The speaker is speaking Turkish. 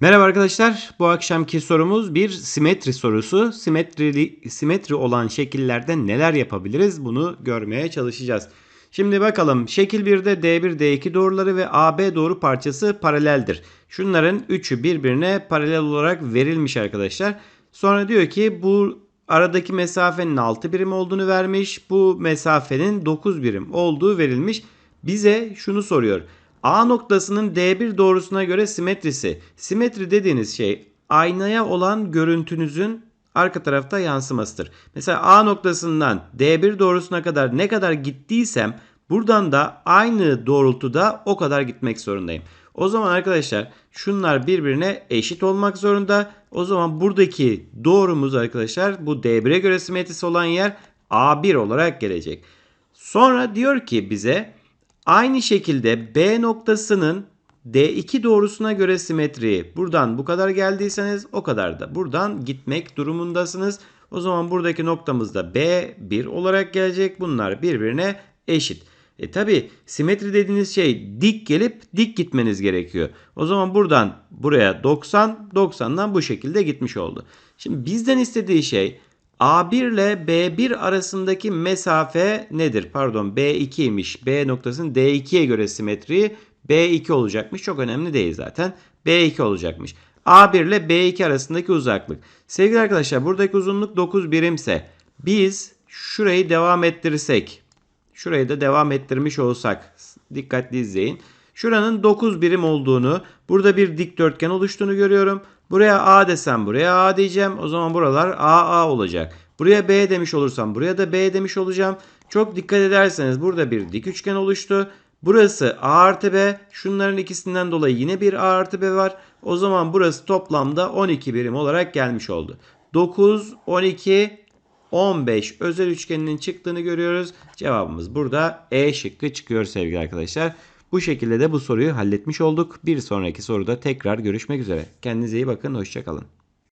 Merhaba arkadaşlar. Bu akşamki sorumuz bir simetri sorusu. Simetrili, simetri olan şekillerde neler yapabiliriz? Bunu görmeye çalışacağız. Şimdi bakalım. Şekil 1'de D1, D2 doğruları ve AB doğru parçası paraleldir. Şunların üçü birbirine paralel olarak verilmiş arkadaşlar. Sonra diyor ki bu aradaki mesafenin 6 birim olduğunu vermiş. Bu mesafenin 9 birim olduğu verilmiş. Bize şunu soruyor. A noktasının D1 doğrusuna göre simetrisi. Simetri dediğiniz şey aynaya olan görüntünüzün arka tarafta yansımasıdır. Mesela A noktasından D1 doğrusuna kadar ne kadar gittiysem buradan da aynı doğrultuda o kadar gitmek zorundayım. O zaman arkadaşlar şunlar birbirine eşit olmak zorunda. O zaman buradaki doğrumuz arkadaşlar bu D1'e göre simetrisi olan yer A1 olarak gelecek. Sonra diyor ki bize Aynı şekilde B noktasının D2 doğrusuna göre simetriği buradan bu kadar geldiyseniz o kadar da buradan gitmek durumundasınız. O zaman buradaki noktamız da B1 olarak gelecek. Bunlar birbirine eşit. E tabi simetri dediğiniz şey dik gelip dik gitmeniz gerekiyor. O zaman buradan buraya 90, 90'dan bu şekilde gitmiş oldu. Şimdi bizden istediği şey A1 ile B1 arasındaki mesafe nedir? Pardon B2'ymiş. B noktasının D2'ye göre simetriği B2 olacakmış. Çok önemli değil zaten. B2 olacakmış. A1 ile B2 arasındaki uzaklık. Sevgili arkadaşlar buradaki uzunluk 9 birimse biz şurayı devam ettirirsek şurayı da devam ettirmiş olsak dikkatli izleyin. Şuranın 9 birim olduğunu, burada bir dikdörtgen oluştuğunu görüyorum. Buraya A desem buraya A diyeceğim. O zaman buralar AA olacak. Buraya B demiş olursam buraya da B demiş olacağım. Çok dikkat ederseniz burada bir dik üçgen oluştu. Burası A artı B. Şunların ikisinden dolayı yine bir A artı B var. O zaman burası toplamda 12 birim olarak gelmiş oldu. 9, 12, 15 özel üçgeninin çıktığını görüyoruz. Cevabımız burada E şıkkı çıkıyor sevgili arkadaşlar. Bu şekilde de bu soruyu halletmiş olduk. Bir sonraki soruda tekrar görüşmek üzere. Kendinize iyi bakın. Hoşçakalın.